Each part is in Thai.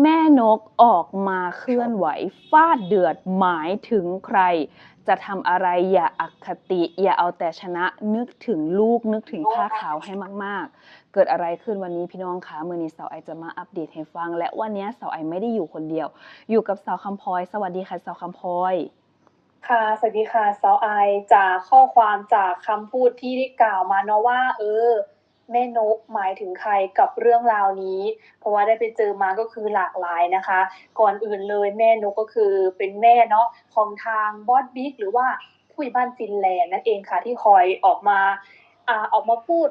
แม่นกออกมาเคลื่อนไหวฟาดเดือดหมายถึงใคร จะทำอะไรอย่าอคติ อย่าเอาแต่ชนะนึกถึงลูกนึกถึงผ้าขาวให้มาก ๆ เกิดอะไรขึ้นวันนี้พี่น้องคะมือนี้สาวไอจะมาอัปเดตให้ฟัง และวันนี้สาวไอไม่ได้อยู่คนเดียว อยู่กับสาวคำพลอย สวัสดีค่ะสาวคำพลอยค่ะสวัสดีค่ะซาวไอจากข้อความจากคำพูดที่ได้กล่าวมาเนาะว่า เออ แม่นกหมายถึงใครกับเรื่องราวนี้ เพราะว่าได้ไปเจอมาก็คือหลากหลายนะคะ ก่อนอื่นเลยแม่นกก็คือเป็นแม่เนาะของทางบอสบิ๊กหรือว่าผู้ใหญ่บ้านฟินแลนด์นั่นเองค่ะที่คอยออกมาอ่าออกมาพูด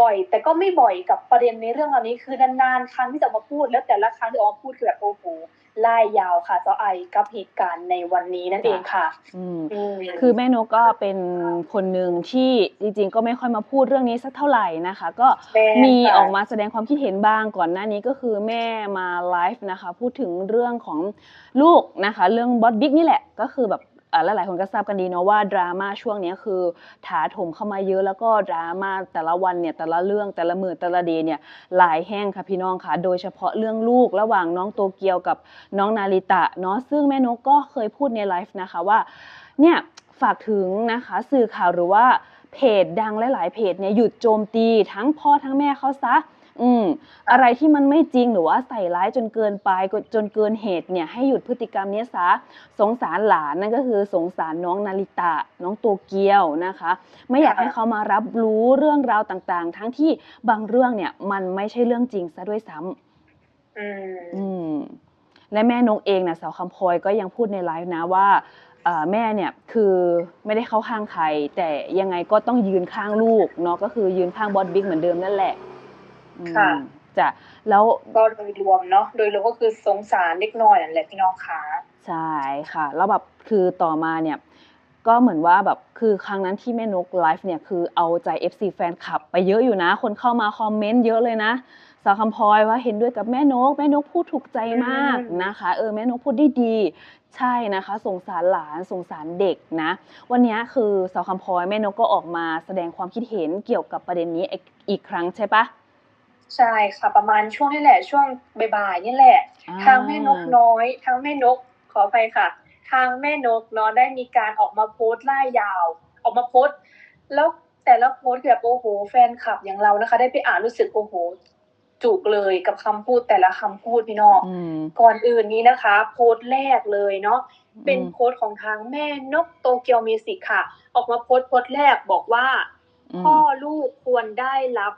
บ่อย แต่ก็ไม่บ่อยกับประเด็นในเรื่องราวนี้คือนานๆครั้งที่จะออกมาพูดแล้วแต่ละครั้งที่ออกมาพูดคือแบบโอ้โห ไล่ยาวค่ะซาวไอกับเหตุการณ์ในวันนี้นั่นเองค่ะอืมอืมคือแม่นกก็เป็นคนหนึ่งที่จริงๆ ก็ไม่ค่อยมาพูดเรื่องนี้สักเท่าไหร่นะคะ ก็แม่มีค่ะออกมาแสดงความคิดเห็นบ้างก่อนหน้านี้ก็คือแม่มาไลฟ์นะคะ พูดถึงเรื่องของลูกนะคะ เรื่องบอสบิ๊กนี่แหละก็คือแบบอ่า หลายๆคนก็ทราบกันดีเนาะว่าดราม่าช่วงนี้คือถาถมเข้ามาเยอะแล้วก็ดราม่าแต่ละวันเนี่ยแต่ละเรื่องแต่ละมือแต่ละเดย์เนี่ยหลายแห้งค่ะพี่น้องค่ะโดยเฉพาะเรื่องลูกระหว่างน้องโตเกียวกับน้องนาริตะเนาะซึ่งแม่นกก็เคยพูดในไลฟ์นะคะว่าเนี่ยฝากถึงนะคะสื่อข่าวหรือว่าเพจดังหลายๆเพจเนี่ยหยุดโจมตีทั้งพ่อทั้งแม่เขาซะ อืมอะไรที่มันไม่จริงหรือว่าใส่ร้ายจนเกินไปจนเกินเหตุเนี่ยให้หยุดพฤติกรรมเนี้ยซะสงสารหลานนั่นก็คือสงสารน้องนาริตะน้องโตเกียวนะคะ ไม่อยากให้เขามารับรู้เรื่องราวต่างๆ ทั้งที่บางเรื่องเนี่ยมันไม่ใช่เรื่องจริงซะด้วยซ้ำอืมอืมและแม่นกเองนะสาวคำพลอยก็ยังพูดในไลฟ์นะว่าเอ่อแม่เนี่ยคือไม่ได้เข้าข้างใคร แต่ยังไงก็ต้องยืนข้างลูกเนาะก็คือยืนข้างบอสบิ๊กเหมือนเดิมนั่นแหละอืม ค่ะจ้ะแล้วก็โดยรวมเนาะโดยรวมก็คือสงสารเล็กน้อยนั่นแหละพี่น้องขาใช่ค่ะ แล้วแบบคือต่อมาเนี่ย ก็เหมือนว่าแบบคือครั้งนั้นที่แม่นกไลฟ์เนี่ยคือเอาใจ FC แฟนคลับไปเยอะอยู่นะ คนเข้ามาคอมเมนต์เยอะเลยนะสาวคำพลอยว่าเห็นด้วยกับแม่นก แม่นกพูดถูกใจมากนะคะ เออแม่นกพูดได้ดี ใช่นะคะสงสารหลานสงสารเด็กนะ วันนี้คือสาวคำพลอยแม่นกก็ออกมาแสดงความคิดเห็นเกี่ยวกับประเด็นนี้อีกอีกครั้งใช่ปะใช่ค่ะประมาณช่วงนี่แหละ ช่วงบ่ายๆนี่แหละอ่าทางแม่นกน้อย ทางแม่นกขอไปค่ะ ทางแม่นกเนาะได้มีการออกมาโพสต์ไล่ยาว ออกมาโพสต์ แล้วแต่ละโพสต์แบบโอ้โห แฟนคลับอย่างเรานะคะ ได้ไปอ่านรู้สึกโอ้โหจุกเลยกับคำพูดแต่ละคำพูดพี่น้องอืมก่อนอื่นนี้นะคะ โพสต์แรกเลยเนาะเป็นโพสต์ของทางแม่นกโตเกียวมิวสิกค่ะ ออกมาโพสต์โพสต์แรกบอกว่าอืมพ่อลูกควรได้รับ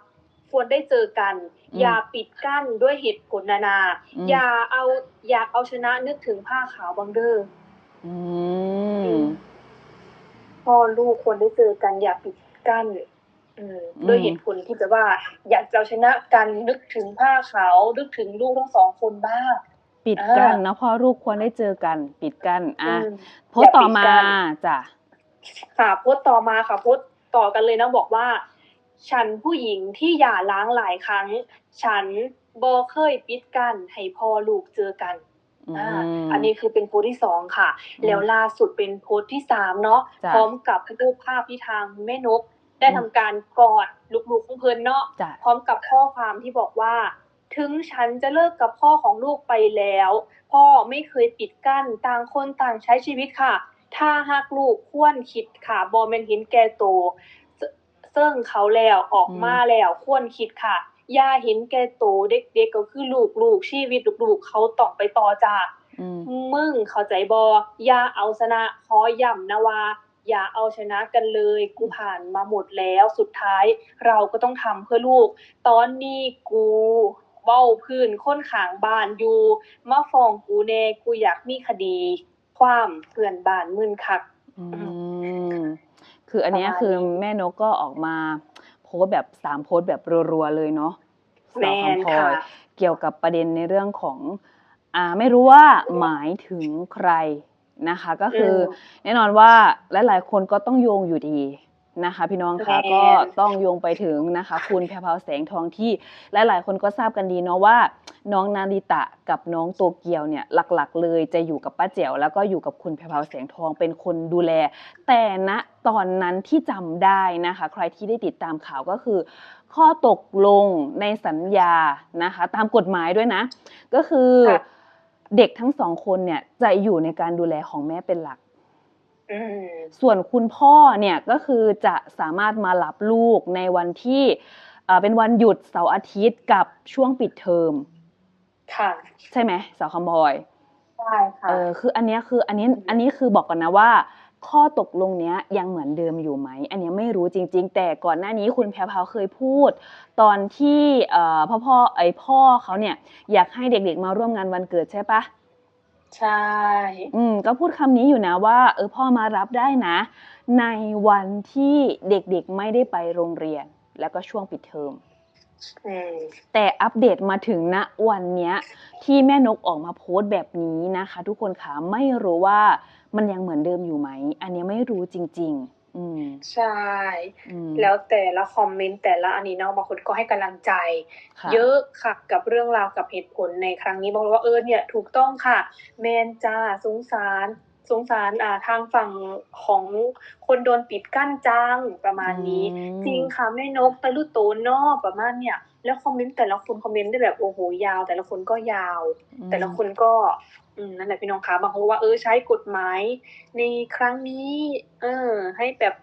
ควรได้เจอกันอืมอย่าปิดกั้นด้วยเหตุผลนานาอืมอย่าเอาอยากเอาชนะนึกถึงผ้าขาวบังเดอร์อืมพ่อลูกควรได้เจอกัน อย่าปิดกั้นอืมอืมด้วยเหตุผลที่แบบว่า อยากจะเอาชนะกันนึกถึงผ้าขาวนึกถึงลูกทั้งสองคนบ้างปิดกั้นอ่าเนาะพ่อลูกควรได้เจอกัน ปิดกั้นอะอืมโพสต์ต่อมาอย่าปิดกั้นจ้ะค่ะโพสต์ต่อมาค่ะโพสต์ต่อกันเลยนะบอกว่า ฉันผู้หญิงที่หย่าร้างหลายครั้ง ฉันบอเคยปิดกันให้พ่อลูกเจอกันอืมอ่าอันนี้คือเป็นโพสต์ที่สองค่ะอืมแล้วล่าสุดเป็นโพสต์ที่สามเนาะจ้ะพร้อมกับรูปภาพที่ทางแม่นก ได้อืมทำการกอดลูกๆของเพลินเนาะจ้ะพร้อมกับข้อความที่บอกว่า ถึงฉันจะเลิกกับพ่อของลูกไปแล้ว พ่อไม่เคยปิดกั้นต่างคนต่างใช้ชีวิตค่ะ ถ้าหักลูกควรคิดค่ะบอแมนเห็นแก่โตว เซซึ่งเขาแล้วออกมาแล้วควรคิดค่ะอย่าเห็นแก่โตวเด็กๆก็คือลูกลูกๆชีวิตลูกๆเขาต้องไปต่อจ้าอืมมึงเข้าใจบออย่าเอาชนะขอย้ำนะว่าอย่าเอาชนะกันเลย กูผ่านมาหมดแล้วสุดท้ายเราก็ต้องทำเพื่อลูก ตอนนี้กูเบ้าพื้นค้นขางบ้านอยู่มาฟ้องกูแน่กูอยากมีคดี ความเพื่อนบ้านมึนคัก อืม คืออันเนี้ยประมาณคือนี้แม่นกก็ออกมาโพสต์แบบสามโพสต์แบบรัวๆเลยเนาะแมสาวนคำพลอค่ะยเกี่ยวกับประเด็นในเรื่องของอ่าไม่รู้ว่าหมายถึงใครนะคะ ก็คืออมแน่นอนว่าหลายๆคนก็ต้องโยงอยู่ดี นะคะ พี่น้องคะแม่นก็ต้องโยงไปถึงนะคะ คุณแพรวพราวแสงทองที่หลายๆ คนก็ทราบกันดีเนาะว่า น้องนาริตะกับน้องโตเกียวเนี่ยหลักๆ เลยจะอยู่กับป้าแจ๋วแล้วก็อยู่กับคุณแพรวพราวแสงทองเป็นคนดูแล แต่ณตอนนั้นที่จำได้นะคะ ใครที่ได้ติดตามข่าวก็คือ ข้อตกลงในสัญญานะคะ ตามกฎหมายด้วยนะ ก็คือค่ะเด็กทั้งสองคนเนี่ยจะอยู่ในการดูแลของแม่เป็นหลักอืม ส่วนคุณพ่อเนี่ยก็คือจะสามารถมารับลูกในวันที่เอ่อเป็นวันหยุดเสาร์อาทิตย์กับช่วงปิดเทอมค่ะ ใช่ไหมสาวคำบอยใช่ค่ะเออคืออันเนี้ยคืออันนี้อันนี้คือบอกก่อนนะว่า ข้อตกลงเนี้ยยังเหมือนเดิมอยู่ไหม อันเนี้ยไม่รู้จริง ๆ แต่ก่อนหน้านี้คุณแพรวพราวเคยพูด ตอนที่เอ่อพ่อพ่อไอพ่อเขาเนี่ยอยากให้เด็กๆมาร่วมงานวันเกิดใช่ปะใช่ อืมก็พูดคำนี้อยู่นะว่า เออพ่อมารับได้นะ ในวันที่เด็กๆไม่ได้ไปโรงเรียน แล้วก็ช่วงปิดเทอมอืมแต่อัปเดตมาถึงณวันเนี้ย ที่แม่นกออกมาโพสต์แบบนี้นะคะ ทุกคนคะไม่รู้ว่ามันยังเหมือนเดิมอยู่ไหม อันเนี้ยไม่รู้จริงๆอืม ใช่อืมแล้วแต่ละคอมเมนต์แต่ละอันนี้เนาะบางคนก็ให้กำลังใจค่ะเยอะค่ะกับเรื่องราวกับเหตุผลในครั้งนี้บอกเลยว่าเออเนี่ย ถูกต้องค่ะ แมนจ้าสงสาร สงสารอ่าทางฝั่งของคนโดนปิดกั้นจังประมาณนี้อืมจริงค่ะแม่นกตะลุโตนอประมาณเนี่ยแล้วคอมเมนต์แต่ละคนคอมเมนต์ได้แบบโอ้โหยาว แต่ละคนก็ยาว แต่ละคนก็อืมนั่นแหละพี่น้องคะบางคนก็ว่าเออใช้กฎหมาย ในครั้งนี้ เออ ให้แบบ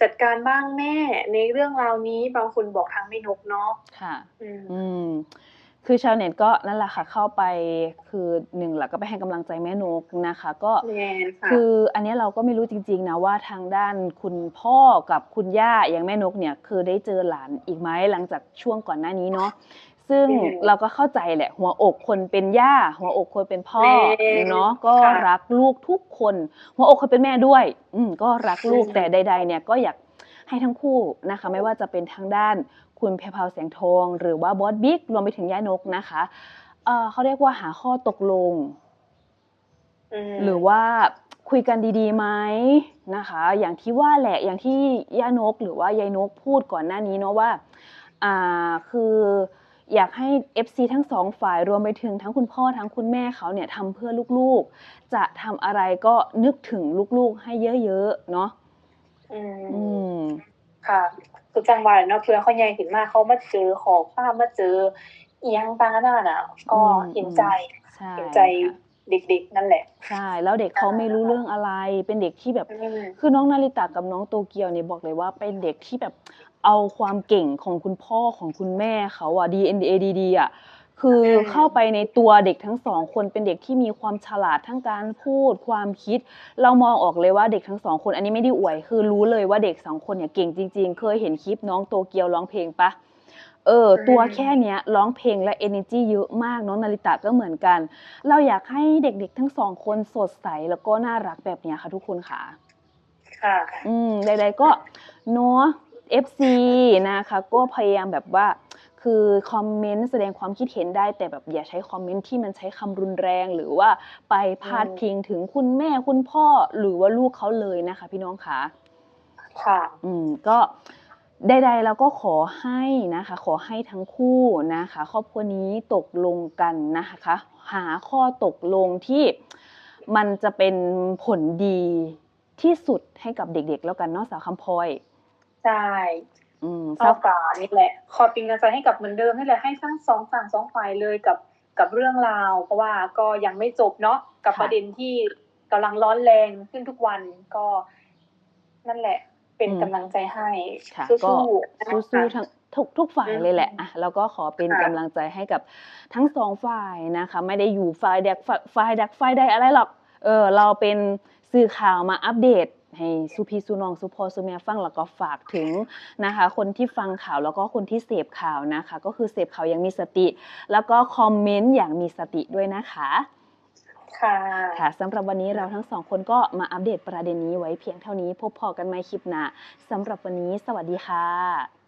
จัดการบ้างแม่ในเรื่องราวนี้บางคนบอกทางแม่นกเนาะค่ะ อืมอืม คือชาวเน็ตก็นั่นแหละค่ะเข้าไปคือหนึ่งหลักก็ไปให้กำลังใจแม่นกนะคะ ก็แม่นค่ะคืออันเนี้ยเราก็ไม่รู้จริงๆนะว่าทางด้านคุณพ่อกับคุณย่าอย่างแม่นกเนี่ยคือได้เจอหลานอีกไหมหลังจากช่วงก่อนหน้านี้เนาะซึ่งอืมเราก็เข้าใจแหละ หัวอกคนเป็นย่า หัวอกคนเป็นพ่อแม่เนาะก็ค่ะรักลูกทุกคน หัวอกคนเป็นแม่ด้วย อืมก็รักลูกอืมแต่ใด ๆ เนี่ยก็อยากให้ทั้งคู่นะคะ ไม่ว่าจะเป็นทางด้าน คุณเพรพราวแสงทอง หรือว่าบอสบิ๊กรวมไปถึงย่านกนะคะเออเขาเรียกว่าหาข้อตกลงอืมหรือว่าคุยกันดีๆไหมนะคะ อย่างที่ว่าแหละอย่างที่ย่านกหรือว่ายายนกพูดก่อนหน้านี้เนาะว่าอ่าคืออยากให้ FC ทั้งสองฝ่ายรวมไปถึงทั้งคุณพ่อทั้งคุณแม่เขาเนี่ยทำเพื่อลูกๆ จะทำอะไรก็นึกถึงลูกๆให้เยอะๆเนาะอืมอืมค่ะ คือจังหวะเนาะเพื่อนเขาใหญ่ขึ้นมาเขามาเจอขอความมาเจอเอียงตาหน้าน่ะ ก็อืมเห็นใจใช่เห็นใจค่ะเด็กๆ นั่นแหละ ใช่ แล้วเด็กเขาไม่รู้เรื่องอะไร เป็นเด็กที่แบบอืมคือน้องนาริตะกับน้องโตเกียวเนี่ยบอกเลยว่าเป็นเด็กที่แบบเอาความเก่งของคุณพ่อของคุณแม่เขาอะ DNA ดีๆอะ คืออมเข้าไปในตัวเด็กทั้งสองคนเป็นเด็กที่มีความฉลาดทั้งการพูดความคิด เรามองออกเลยว่าเด็กทั้งสองคนอันนี้ไม่ได้อวย คือรู้เลยว่าเด็กสองคนเนี่ยเก่งจริง ๆ เคยเห็นคลิปน้องโตเกียวร้องเพลงปะเออตัวแค่เนี้ยร้องเพลงและ energy เยอะมากน้องนาริตะก็เหมือนกัน เราอยากให้เด็กๆทั้งสองคนสดใสแล้วก็น่ารักแบบเนี้ยค่ะทุกคนค่ะ ค่ะ อืมใดๆก็เนาะ FC นะคะ ก็พยายามแบบว่า คือคอมเมนต์แสดงความคิดเห็นได้แต่แบบอย่าใช้คอมเมนต์ที่มันใช้คำรุนแรง หรือว่าไปพาดพิงถึงคุณแม่คุณพ่อหรือว่าลูกเขาเลยนะคะ พี่น้องคะค่ะ อืมก็ใดๆเราก็ขอให้นะคะ ขอให้ทั้งคู่นะคะ ครอบครัวนี้ตกลงกันนะคะ หาข้อตกลงที่มันจะเป็นผลดีที่สุดให้กับเด็กๆ แล้วกันเนาะสาวคำพลอยใช่ อืมเท่ากับนี่แหละขอเป็นกำลังใจให้กับเหมือนเดิมนี่แหละให้ทั้งสองฝั่งสองฝ่ายเลยกับกับเรื่องราว เพราะว่าก็ยังไม่จบเนาะกับประเด็นที่กำลังร้อนแรงขึ้นทุกวันก็นั่นแหละ เป็นกำลังใจให้ค่ะสู้ก็ๆนะคะสู้ๆทั้งทุกทุกฝ่ายอืมเลยแหละอะแล้วก็ขอเป็นค่ะกำลังใจให้กับทั้งสองฝ่ายนะคะ ไม่ได้อยู่ฝ่ายแดกฝ่ายฝ่ายแดกฝ่ายใดอะไรหรอกเออเราเป็นสื่อข่าวมาอัปเดต ให้สุพีสุนองสุพอสุเมียฟังแล้วก็ฝากถึงนะคะ คนที่ฟังข่าวแล้วก็คนที่เสพข่าวนะคะ ก็คือเสพข่าวอย่างมีสติ แล้วก็คอมเมนต์อย่างมีสติด้วยนะคะค่ะค่ะสำหรับวันนี้เราทั้งสองคนก็มาอัปเดตประเด็นนี้ไว้เพียงเท่านี้พบพอกันใหม่คลิปหน้าสำหรับวันนี้ สวัสดีค่ะ